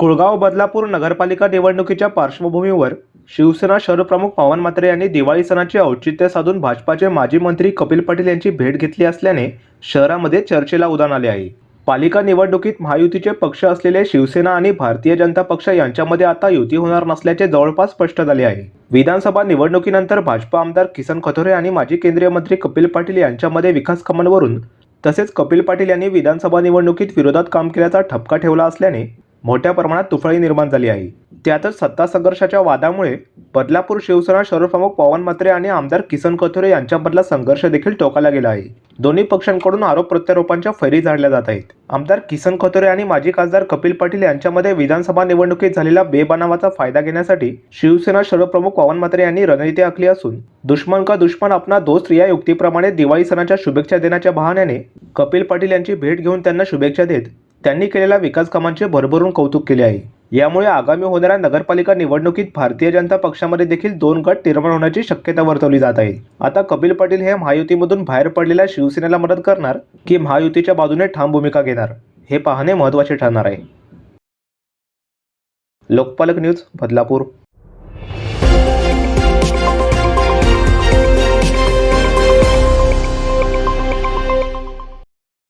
कुळगाव बदलापूर नगरपालिका निवडणुकीच्या पार्श्वभूमीवर शिवसेना शहरप्रमुख पवन म्हात्रे यांनी दिवाळी सणाचे औचित्य साधून भाजपाचे माजी मंत्री कपिल पाटील यांची भेट घेतली असल्याने शहरामध्ये चर्चेला उधाण आले आहे. पालिका निवडणुकीत महायुतीचे पक्ष असलेले शिवसेना आणि भारतीय जनता पक्ष यांच्यामध्ये आता युती होणार नसल्याचे जवळपास स्पष्ट झाले आहे. विधानसभा निवडणुकीनंतर भाजपा आमदार किसन खथोरे आणि माजी केंद्रीय मंत्री कपिल पाटील यांच्यामध्ये विकास कामांवरून तसेच कपिल पाटील यांनी विधानसभा निवडणुकीत विरोधात काम केल्याचा ठपका ठेवला असल्याने मोठ्या प्रमाणात तुफळी निर्माण झाली आहे. त्यातच सत्ता संघर्षाच्या वादामुळे बदलापूर शिवसेना शहरप्रमुख पवन म्हात्रे आणि आमदार किसन कथोरे यांच्यामधला संघर्ष देखील टोकाला गेला आहे. दोन्ही पक्षांकडून आरोप प्रत्यारोपांच्या फैरी झाडल्या जात आहेत. आमदार किसन कथोरे आणि माजी खासदार कपिल पाटील यांच्यामध्ये विधानसभा निवडणुकीत झालेला बेबनावाचा फायदा घेण्यासाठी शिवसेना शहरप्रमुख पवन म्हात्रे यांनी रणनीती आखली असून दुश्मन का दुश्मन आपला दोस्त या युक्तीप्रमाणे दिवाळी सणाच्या शुभेच्छा देण्याच्या बहाण्याने कपिल पाटील यांची भेट घेऊन त्यांना शुभेच्छा देत त्यांनी केलेल्या विकास कामांचे भरभरून कौतुक केले आहे. यामुळे आगामी होणाऱ्या नगरपालिका निवडणुकीत भारतीय जनता पक्षामध्ये देखील दोन गट निर्माण होण्याची शक्यता वर्तवली जात आहे. आता कपिल पाटील हे महायुतीमधून बाहेर पडलेल्या शिवसेनेला मदत करणार की महायुतीच्या बाजूने ठाम भूमिका घेणार हे पाहणे महत्त्वाचे ठरणार आहे. लोकपालक न्यूज बदलापूर.